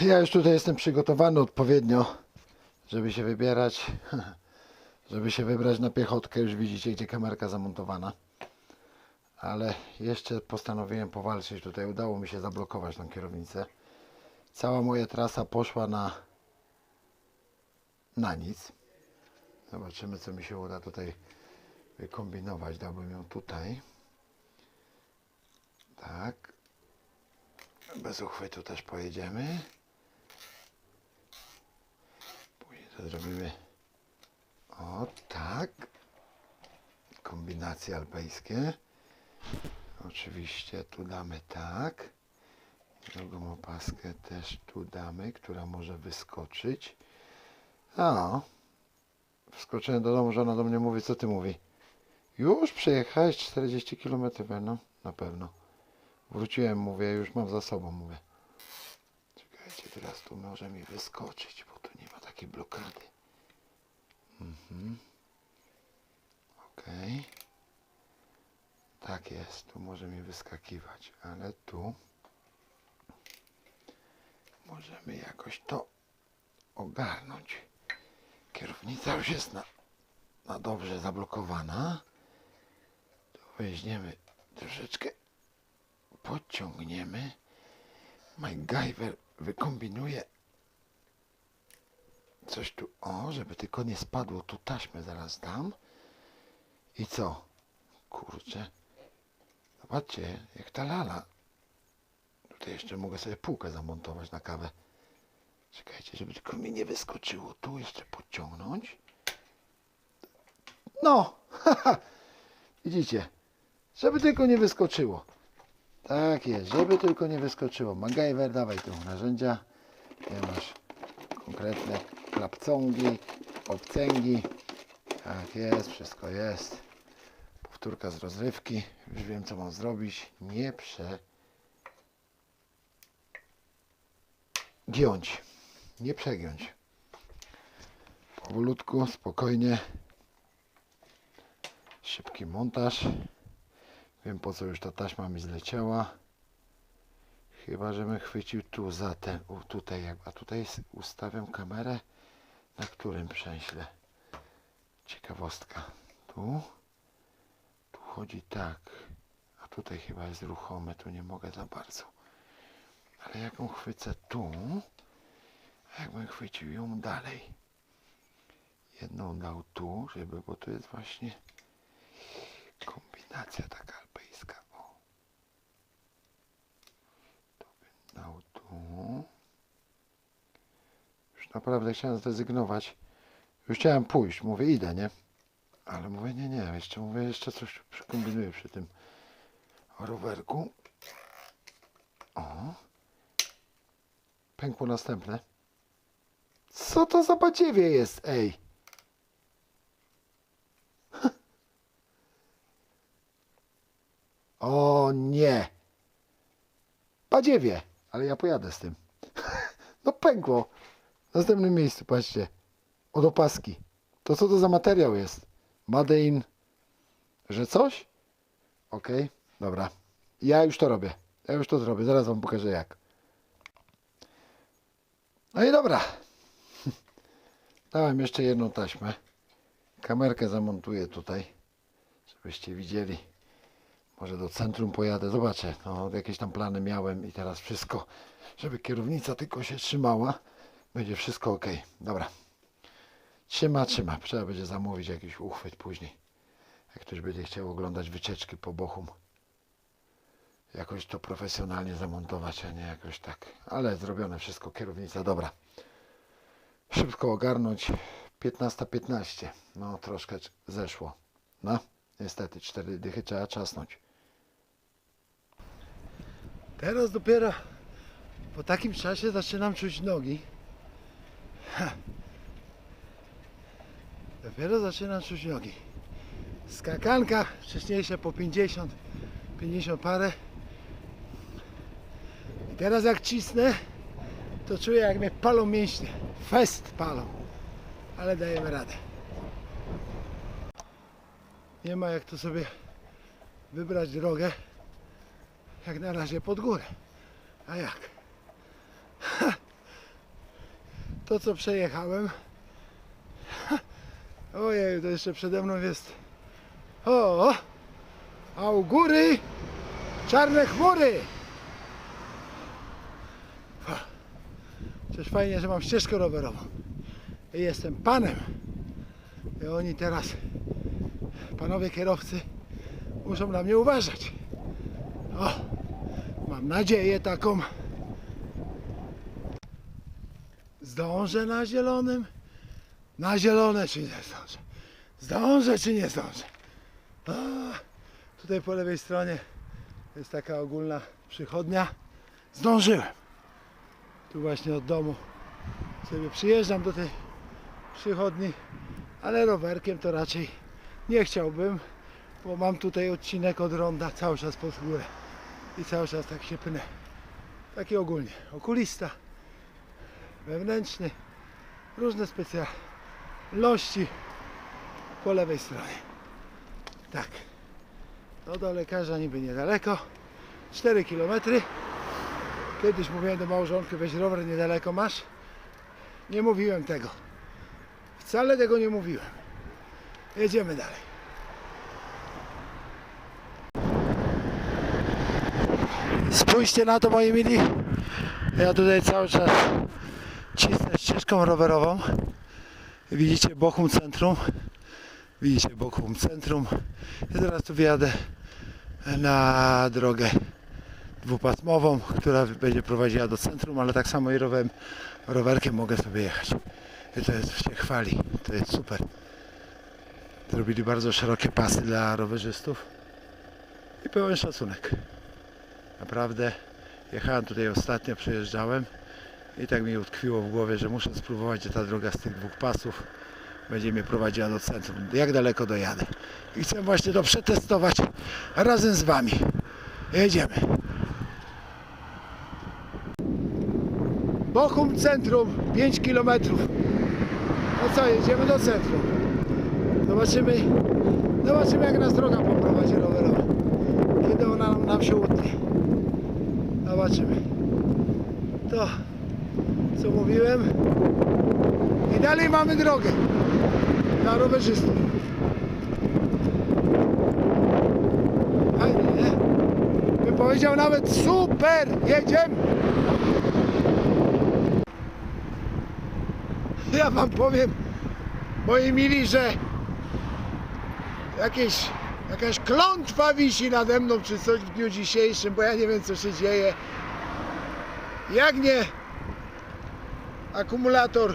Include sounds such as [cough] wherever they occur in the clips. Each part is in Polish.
Ja już tutaj jestem przygotowany odpowiednio, żeby się wybierać, [laughs] żeby się wybrać na piechotkę. Już widzicie, gdzie kamerka zamontowana. Ale jeszcze postanowiłem powalczyć. Tutaj udało mi się zablokować tą kierownicę. Cała moja trasa poszła na, na nic. Zobaczymy, co mi się uda tutaj wykombinować. Dałbym ją tutaj. Tak. Bez uchwytu też pojedziemy. Później to zrobimy o tak. Kombinacje alpejskie. Oczywiście tu damy tak. Drugą opaskę też tu damy, która może wyskoczyć. A, wskoczyłem do domu, żona do mnie mówi, co ty mówi? Już przejechałeś 40 km, no na pewno. Wróciłem, mówię, już mam za sobą, mówię. Czekajcie, teraz tu może mi wyskoczyć, takiej blokady. Mhm. Okej. Tak jest, tu może mi wyskakiwać, ale tu możemy jakoś to ogarnąć. Kierownica już jest na, na dobrze zablokowana. Tu weźmiemy troszeczkę podciągniemy. MacGyver wykombinuje coś tu, o, żeby tylko nie spadło, tu taśmę zaraz dam. I co? Kurczę. Zobaczcie, jak ta lala. Tutaj jeszcze mogę sobie półkę zamontować na kawę. Czekajcie, żeby tylko mi nie wyskoczyło. Tu jeszcze podciągnąć. No! [laughs] Widzicie? Żeby tylko nie wyskoczyło. Tak jest, żeby tylko nie wyskoczyło. MacGyver, dawaj tu narzędzia. Tutaj masz konkretne klapcągi, obcęgi. Tak jest, wszystko jest. Powtórka z rozrywki. Już wiem, co mam zrobić. Nie przegiąć. Nie przegiąć. Powolutku, spokojnie. Szybki montaż. Wiem po co już ta taśma mi zleciała. Chyba, żebym chwycił tu za ten, tutaj, a tutaj ustawiam kamerę na którym przęśle. Ciekawostka. Tu, tu chodzi tak, a tutaj chyba jest ruchome, tu nie mogę za bardzo. Ale jak ją chwycę tu, a jakbym chwycił ją dalej. Jedną dał tu, żeby, bo tu jest właśnie kombinacja taka alpejska. O. To bym dał tu. Naprawdę chciałem zrezygnować. Już chciałem pójść. Mówię, idę, nie? Ale mówię, nie, nie. Jeszcze mówię, jeszcze coś przykombinuję przy tym rowerku. O. Pękło następne. Co to za badziewie jest, ej? [laughs] O nie. Badziewie. Ale ja pojadę z tym. [laughs] No pękło. Następnym miejscu, patrzcie. Od opaski. To co to za materiał jest? Made in... Że coś? Okej, dobra. Ja już to robię. Ja już to zrobię. Zaraz wam pokażę jak. No i dobra. [laughs] Dałem jeszcze jedną taśmę. Kamerkę zamontuję tutaj, żebyście widzieli. Może do centrum pojadę, zobaczę. No, jakieś tam plany miałem i teraz wszystko, żeby kierownica tylko się trzymała. Będzie wszystko ok. Dobra. Trzyma, trzyma. Trzeba będzie zamówić jakiś uchwyt później. Jak ktoś będzie chciał oglądać wycieczki po Bochum. Jakoś to profesjonalnie zamontować, a nie jakoś tak. Ale zrobione wszystko. Kierownica dobra. Szybko ogarnąć. 15.15. No troszkę zeszło. No, niestety, cztery dychy trzeba czasnąć. Teraz dopiero po takim czasie zaczynam czuć nogi. Dopiero zaczynam czuć nogi. Skakanka wcześniejsze po 50, 50 parę. I teraz jak cisnę, to czuję jak mnie palą mięśnie. Fest palą. Ale dajemy radę. Nie ma jak tu sobie wybrać drogę, jak na razie pod górę. A jak? To co przejechałem. [laughs] Ojej, to jeszcze przede mną jest. O! A u góry czarne chmury. Przecież fajnie, że mam ścieżkę rowerową. I jestem panem. I oni teraz, panowie kierowcy, muszą na mnie uważać. O, mam nadzieję taką. Zdążę na zielonym? Na zielone czy nie zdążę? Zdążę czy nie zdążę? A, tutaj po lewej stronie jest taka ogólna przychodnia. Zdążyłem. Tu właśnie od domu sobie przyjeżdżam do tej przychodni, ale rowerkiem to raczej nie chciałbym, bo mam tutaj odcinek od ronda cały czas pod górę i cały czas tak się pnę. Taki ogólnie. Okulista, wewnętrzny, różne specjalności po lewej stronie. Tak. No do lekarza niby niedaleko. 4 km. Kiedyś mówiłem do małżonki, weź rower niedaleko masz. Nie mówiłem tego. Wcale tego nie mówiłem. Jedziemy dalej. Spójrzcie na to moi mili. Ja tutaj cały czas cisnę ścieżką rowerową. Widzicie Bochum Centrum. Widzicie Bochum Centrum. I teraz tu wjadę na drogę dwupasmową, która będzie prowadziła do centrum, ale tak samo i rowerem, rowerkiem mogę sobie jechać. I to jest, się chwali. To jest super. Zrobili bardzo szerokie pasy dla rowerzystów i pełen szacunek. Naprawdę jechałem tutaj ostatnio, przejeżdżałem i tak mi utkwiło w głowie, że muszę spróbować, że ta droga z tych dwóch pasów będzie mnie prowadziła do centrum. Jak daleko dojadę. I chcę właśnie to przetestować razem z Wami. Jedziemy. Bochum Centrum, 5 km. No co, jedziemy do centrum. Zobaczymy, zobaczymy jak nas droga poprowadzi rowerowa. Kiedy ona nam, nam się utnie. Zobaczymy. To, co mówiłem. I dalej mamy drogę dla rowerzystów. Fajnie, nie? Bym powiedział nawet super, jedziemy. [laughs] Ja wam powiem, moi mili, że jakieś, jakaś klątwa wisi nade mną czy coś w dniu dzisiejszym, bo ja nie wiem co się dzieje. Jak nie akumulator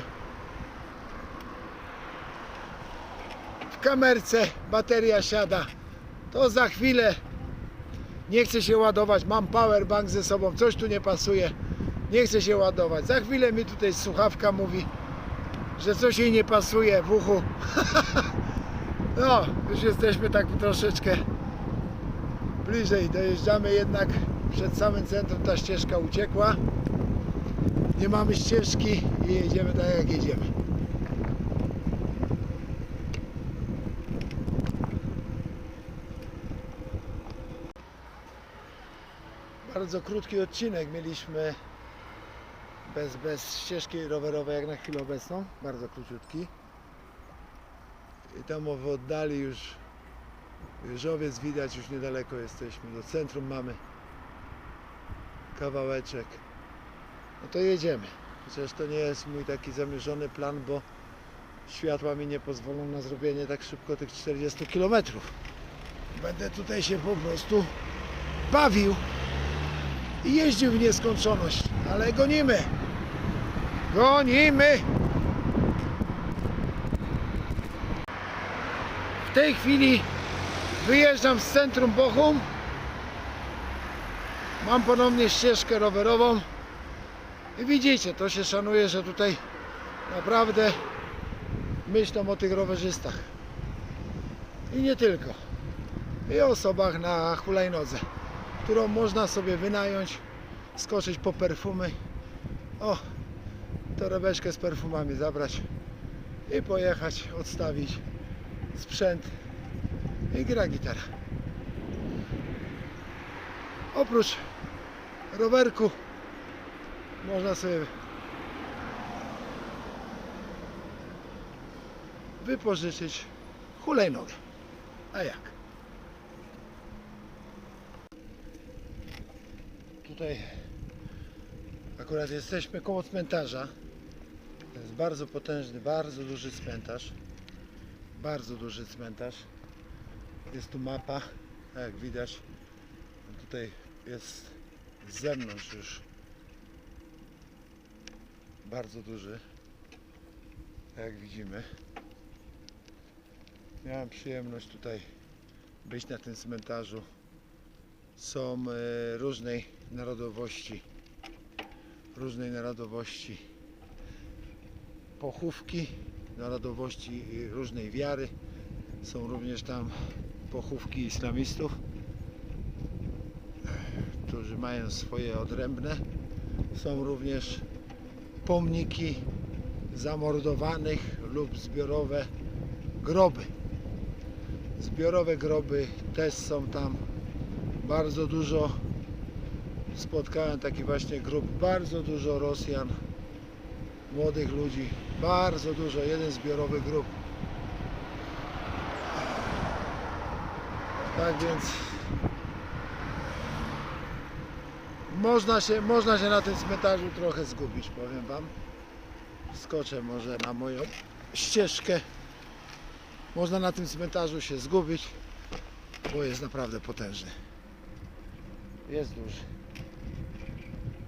w kamerce, bateria siada, to za chwilę nie chce się ładować, mam powerbank ze sobą, coś tu nie pasuje, nie chce się ładować. Za chwilę mi tutaj słuchawka mówi, że coś jej nie pasuje w uchu. [laughs] No, już jesteśmy tak troszeczkę bliżej, dojeżdżamy jednak przed samym centrum ta ścieżka uciekła. Nie mamy ścieżki i jedziemy tak jak jedziemy. Bardzo krótki odcinek mieliśmy bez, bez ścieżki rowerowej jak na chwilę obecną, bardzo króciutki. I tam w oddali już wieżowiec widać, już niedaleko jesteśmy, do centrum mamy kawałeczek. No to jedziemy. Chociaż to nie jest mój taki zamierzony plan, bo światła mi nie pozwolą na zrobienie tak szybko tych 40 km. Będę tutaj się po prostu bawił i jeździł w nieskończoność, ale gonimy. Gonimy! W tej chwili wyjeżdżam z centrum Bochum. Mam ponownie ścieżkę rowerową. I widzicie, to się szanuje, że tutaj naprawdę myślą o tych rowerzystach. I nie tylko. I osobach na hulajnodze, którą można sobie wynająć, skoczyć po perfumy. O, torebeczkę z perfumami zabrać i pojechać, odstawić sprzęt i gra gitara. Oprócz rowerku można sobie wypożyczyć hulajnogę. A jak? Tutaj akurat jesteśmy koło cmentarza. To jest bardzo potężny, bardzo duży cmentarz. Bardzo duży cmentarz. Jest tu mapa, jak widać. Tutaj jest z zewnątrz już bardzo duży. Jak widzimy. Miałem przyjemność tutaj być na tym cmentarzu. Są e, różnej narodowości. Różnej narodowości pochówki, narodowości różnej wiary. Są również tam pochówki islamistów, którzy mają swoje odrębne. Są również pomniki zamordowanych lub zbiorowe groby. Zbiorowe groby też są tam bardzo dużo. Spotkałem taki właśnie grup, bardzo dużo Rosjan, młodych ludzi, bardzo dużo, jeden zbiorowy grup. Tak więc można się, można się na tym cmentarzu trochę zgubić, powiem Wam. Skoczę może na moją ścieżkę. Można na tym cmentarzu się zgubić, bo jest naprawdę potężny. Jest duży.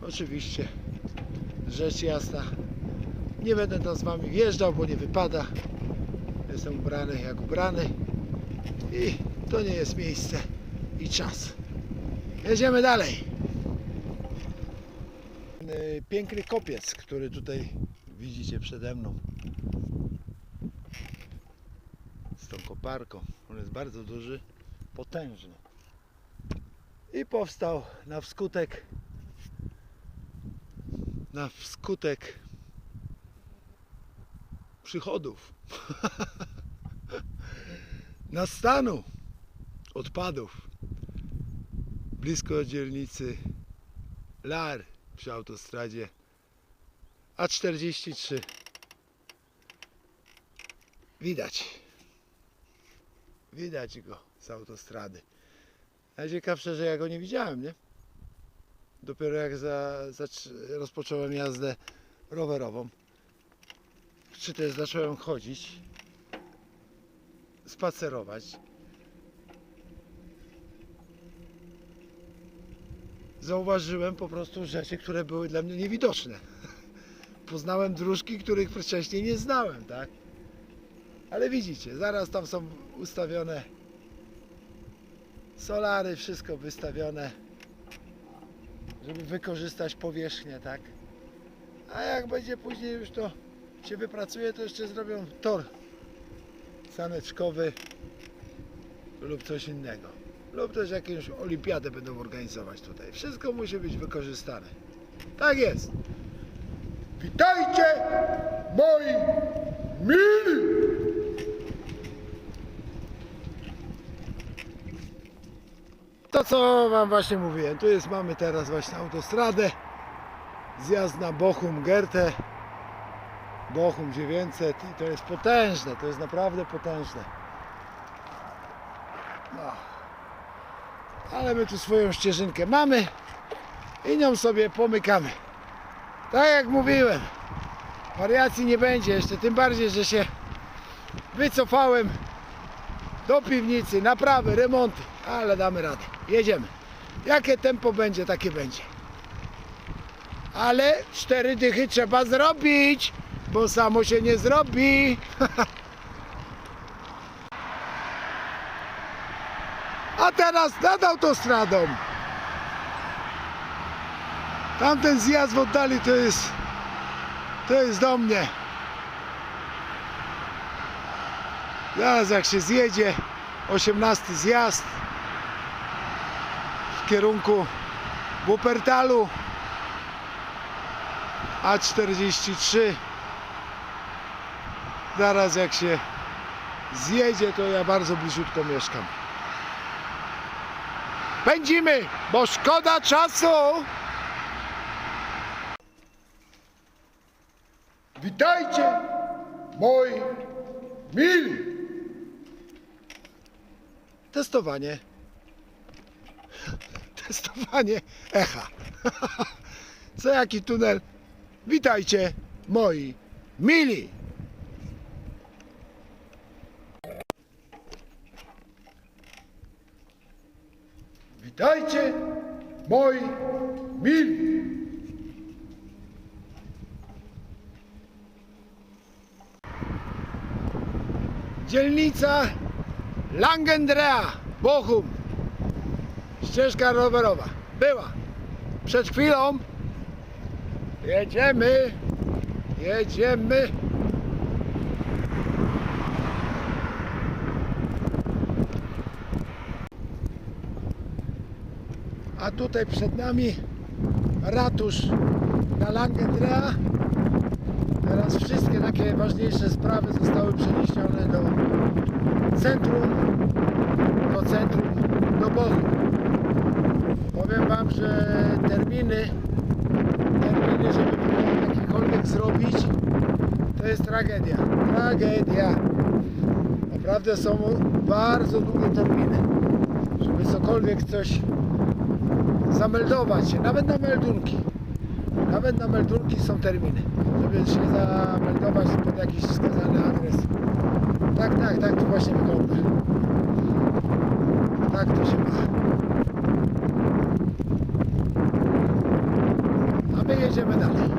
Oczywiście, rzecz jasna, nie będę tam z Wami wjeżdżał, bo nie wypada. Jestem ubrany jak ubrany i to nie jest miejsce i czas. Jedziemy dalej. Yy, Piękny kopiec, który tutaj widzicie przede mną. Z tą koparką. On jest bardzo duży, potężny. I powstał na wskutek na wskutek przychodów [laughs] na stanu odpadów blisko dzielnicy Lar przy autostradzie. A43 widać. Widać go z autostrady. Najciekawsze, że ja go nie widziałem, nie? dopiero jak za, zac- rozpocząłem jazdę rowerową. Czy też zacząłem chodzić spacerować zauważyłem po prostu rzeczy, które były dla mnie niewidoczne [laughs] poznałem dróżki, których wcześniej nie znałem, tak? Ale widzicie, zaraz tam są ustawione solary, wszystko wystawione, żeby wykorzystać powierzchnię, tak? A jak będzie później już to się wypracuje, to jeszcze zrobią tor saneczkowy lub coś innego. Lub też jakąś olimpiadę będą organizować tutaj. Wszystko musi być wykorzystane. Tak jest. Witajcie, moi mili! To co wam właśnie mówiłem, tu jest, mamy teraz właśnie autostradę, zjazd na Bochum Gertę, Bochum 900 i to jest potężne, to jest naprawdę potężne. Ale my tu swoją ścieżynkę mamy i nią sobie pomykamy. Tak jak mówiłem, wariacji nie będzie jeszcze, tym bardziej, że się wycofałem do piwnicy, naprawy, remonty, ale damy radę. Jedziemy. Jakie tempo będzie, takie będzie. Ale cztery dychy trzeba zrobić, bo samo się nie zrobi. [laughs] A teraz nad autostradą. Tamten zjazd w oddali to jest to jest do mnie. Zaraz jak się zjedzie 18 zjazd w kierunku Wuppertalu A43 zaraz jak się zjedzie to ja bardzo bliziutko mieszkam pędzimy bo szkoda czasu witajcie moi mil. Testowanie. Testowanie echa. [laughs] Co jaki tunel? Witajcie, moi mili. Witajcie, moi mili. Dzielnica Langendrea, Bochum. Ścieżka rowerowa. Była. Przed chwilą. Jedziemy. Jedziemy. Tutaj przed nami ratusz na Langendrea. Teraz wszystkie takie ważniejsze sprawy zostały przeniesione do centrum, do centrum, do Bochum. Powiem Wam, że terminy, terminy, żeby było jakiekolwiek zrobić, to jest tragedia. Tragedia. Naprawdę są bardzo długie terminy, żeby cokolwiek coś zameldować się, nawet na meldunki. Nawet na meldunki są terminy, żeby się zameldować pod jakiś wskazany adres. Tak, tak, tak to właśnie wygląda. Tak to się ma. A my jedziemy dalej.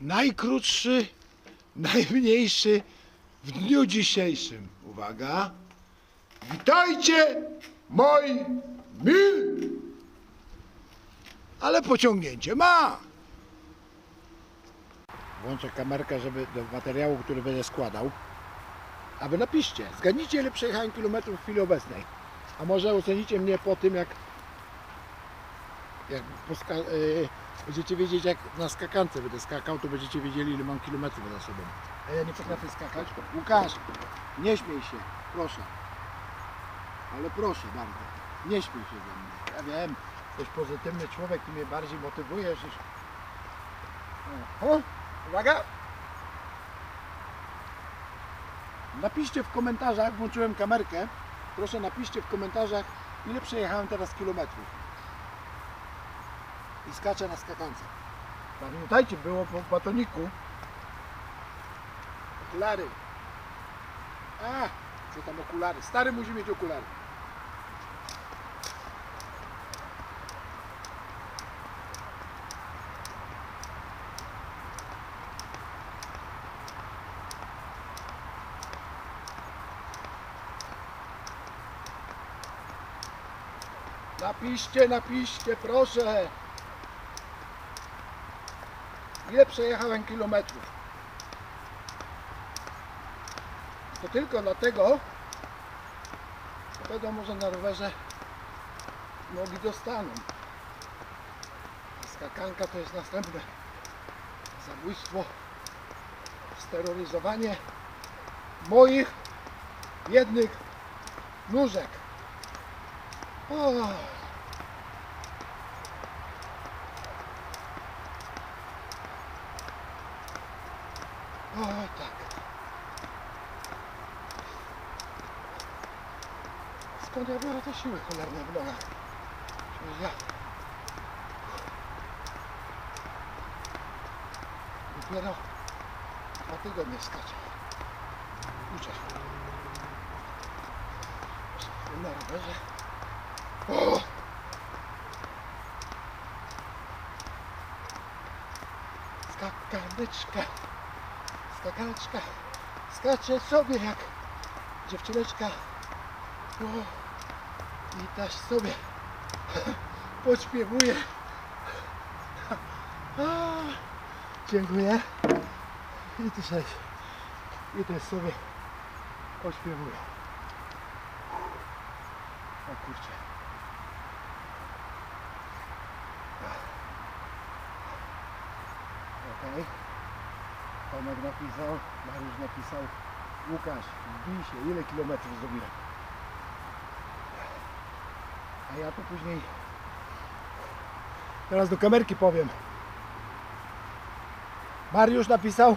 Najkrótszy, najmniejszy w dniu dzisiejszym. Uwaga. Witajcie, moi mil. Ale pociągnięcie ma. Włączę kamerkę, żeby do materiału, który będę składał. A wy napiszcie, zgadnijcie ile przejechałem kilometrów w chwili obecnej. A może ocenicie mnie po tym, jak, jak yy, będziecie wiedzieć, jak na skakance będę skakał, to będziecie wiedzieli, ile mam kilometrów za sobą. A ja nie potrafię skakać. Łukasz, nie śmiej się, proszę. Ale proszę bardzo, nie śmiej się ze mnie. Ja wiem, jesteś pozytywny człowiek, ty mnie bardziej motywujesz niż... Uwaga! Napiszcie w komentarzach, włączyłem kamerkę, proszę napiszcie w komentarzach, ile przejechałem teraz kilometrów. I skaczę na skakance. Pamiętajcie, było po batoniku. Okulary. A, co tam okulary? Stary musi mieć okulary. Napiszcie, napiszcie, proszę. Ile przejechałem kilometrów? To tylko dlatego, że wiadomo, że na rowerze nogi dostaną. Skakanka to jest następne zabójstwo, steroryzowanie moich jednych nóżek. O. O tak. Skąd ja biorę te siły cholerne w nogach? Przecież ja... Dopiero dwa tygodnie skaczę. Uczę. Na rowerze. O! Skakaneczka. Skakaneczka. Skaczę sobie jak dziewczyneczka. O! I też sobie podśpiewuję. Dziękuję. I też, i też sobie pośpiewuję. O kurczę. Okej. Tomek napisał, Mariusz napisał. Łukasz, wbij się, ile kilometrów zrobiłem. A ja to później teraz do kamerki powiem. Mariusz napisał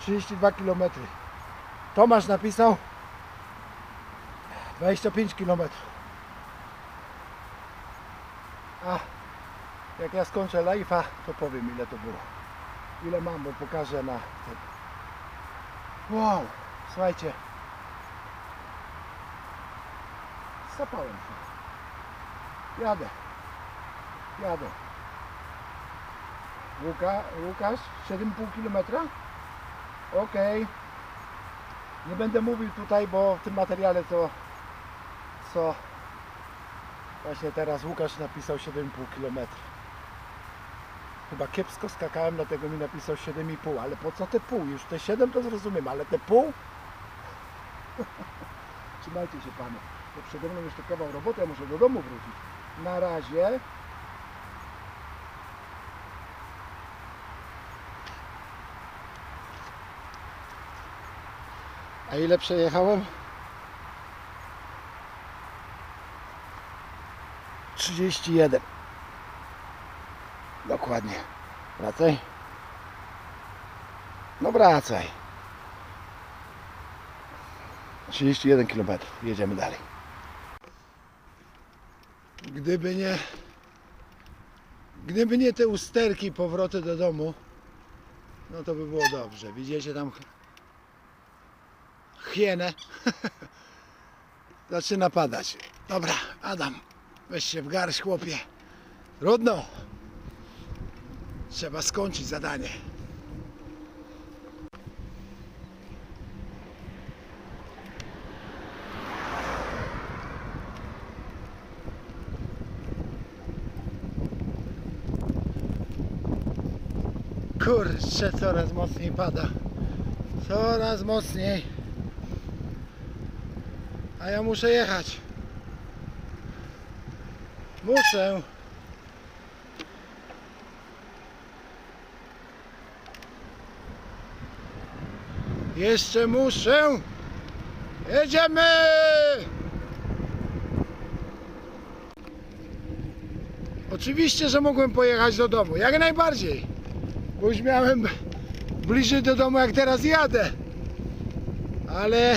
32 km. Tomasz napisał 25 km. A jak ja skończę live'a, to powiem ile to było. Ile mam, bo pokażę na tym. Wow, słuchajcie. Zapałem się. Jadę. Jadę. Łuka, Łukasz, 7,5 km? Okej. Nie będę mówił tutaj, bo w tym materiale to co właśnie teraz Łukasz napisał 7,5 km. Chyba kiepsko skakałem, dlatego mi napisał 7,5, ale po co te pół? Już te 7 to zrozumiem, ale te pół? [laughs] Trzymajcie się panie, bo przede mną jeszcze kawał roboty, ja muszę do domu wrócić. Na razie. A ile przejechałem? 31. Dokładnie. Wracaj. No wracaj. 31 km. Jedziemy dalej. Gdyby nie gdyby nie te usterki powroty do domu, no to by było dobrze. Widzicie tam hienę? [laughs] Zaczyna padać. Dobra, Adam, weź się w garść, chłopie. Trudno. Trzeba skończyć zadanie. Kurczę, coraz mocniej pada. Coraz mocniej. A ja muszę jechać. Muszę. Jeszcze muszę. Jedziemy! Oczywiście, że mogłem pojechać do domu. Jak najbardziej. Bo już miałem bliżej do domu, jak teraz jadę. Ale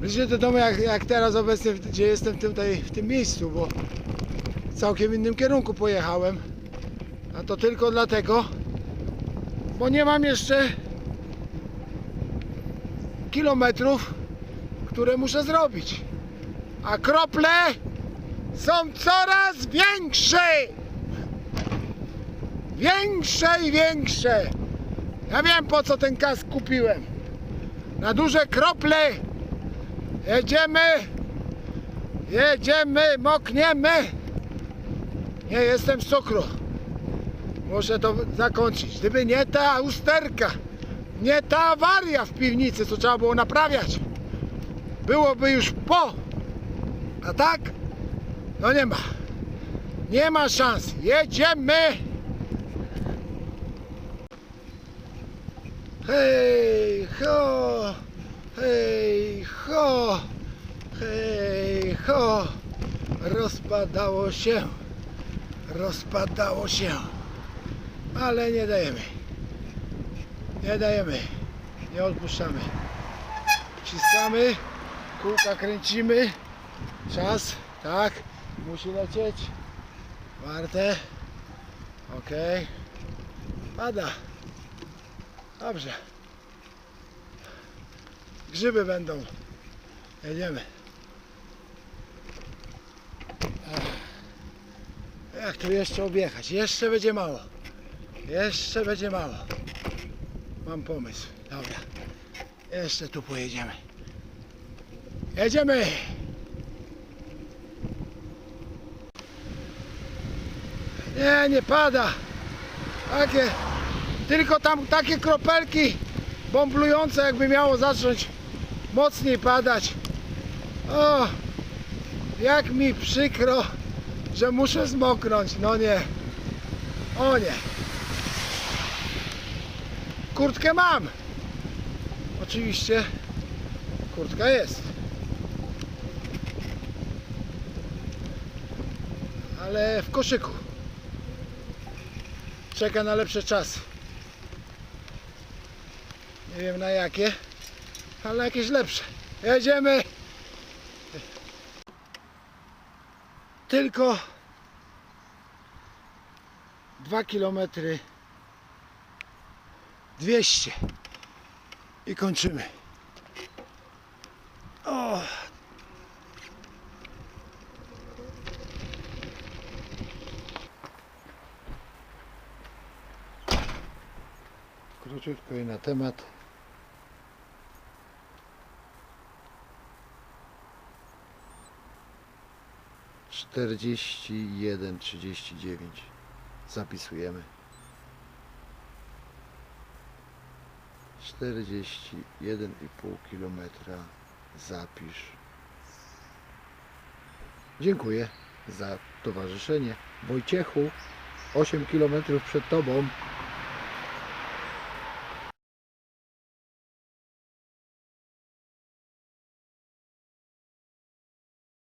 bliżej do domu, jak, jak teraz obecnie, gdzie jestem tutaj w tym miejscu, bo w całkiem innym kierunku pojechałem. A to tylko dlatego, bo nie mam jeszcze kilometrów, które muszę zrobić. A krople są coraz większe! Większe i większe! Ja wiem po co ten kask kupiłem. Na duże krople jedziemy, jedziemy, mokniemy. Nie jestem cukru. Muszę to zakończyć. Gdyby nie ta usterka, nie ta awaria w piwnicy, co trzeba było naprawiać, byłoby już po. A tak? No nie ma. Nie ma szans. Jedziemy! Hej, ho! Hej, ho! Hej, ho! Rozpadało się. Rozpadało się. Ale nie dajemy. Nie dajemy. Nie odpuszczamy. Wciskamy. Kółka kręcimy. Czas. Tak. Musi lecieć. Warte. Ok. Pada. Dobrze. Grzyby będą. Jedziemy. Jak tu jeszcze objechać? Jeszcze będzie mało. Jeszcze będzie mało. Mam pomysł. Dobra. Jeszcze tu pojedziemy. Jedziemy! Nie, nie pada. Takie, tylko tam takie kropelki bomblujące, jakby miało zacząć mocniej padać. O, jak mi przykro, że muszę zmoknąć. No nie. O nie. Kurtkę mam. Oczywiście kurtka jest. Ale w koszyku. czeka na lepsze czasy. Nie wiem na jakie, ale jakieś lepsze. Jedziemy! Tylko 2 km 200 i kończymy. O! Króciutko i na temat. Czterdzieści jeden, trzydzieści dziewięć. Zapisujemy. Czterdzieści jeden i pół kilometra. Zapisz. Dziękuję za towarzyszenie. Wojciechu, 8 kilometrów przed Tobą.